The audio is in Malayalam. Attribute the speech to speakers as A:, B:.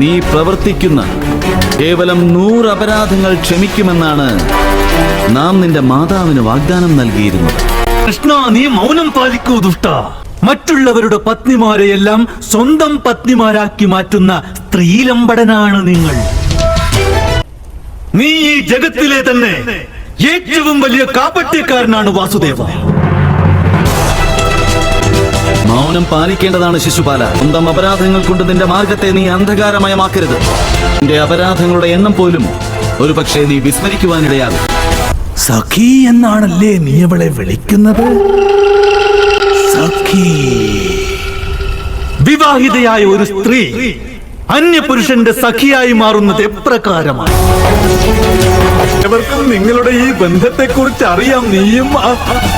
A: നീ പ്രവർത്തിക്കുന്ന കേവലം നൂറ് അപരാധങ്ങൾ ക്ഷമിക്കുമെന്നാണ് നാം നിന്റെ മാതാവിന് വാഗ്ദാനം നൽകിയിരുന്നത്.
B: കൃഷ്ണ നീ മൗനം പാലിക്കൂ ദുഷ്ട. മറ്റുള്ളവരുടെ പത്നിമാരെയെല്ലാം സ്വന്തം പത്നിമാരാക്കി മാറ്റുന്ന സ്ത്രീലമ്പടനാണ് നിങ്ങൾ. നീ ഈ ജഗത്തിലെ തന്നെ ഏറ്റവും വലിയ കാപട്യക്കാരനാണ് വാസുദേവ.
A: മൗനം പാലിക്കേണ്ടതാണ് ശിശുപാല. സ്വന്തം അപരാധങ്ങൾ കൊണ്ട് നിന്റെ മാർഗത്തെ നീ അന്ധകാരമയമാക്കരുത്. നിന്റെ അപരാധങ്ങളുടെ എണ്ണം പോലും ഒരു പക്ഷേ നീ വിസ്മരിക്കുവാനിടയാകും.
B: സഖി എന്നാണല്ലേ നീ അവളെ വിളിക്കുന്നത്? സഖി. വിവാഹിതയായ ഒരു സ്ത്രീ അന്യപുരുഷന്റെ സഖിയായി മാറുന്നത് എപ്രകാരമാണ്? എവർക്കും നിങ്ങളുടെ ഈ ബന്ധത്തെക്കുറിച്ച് അറിയാം നീയും. ആ-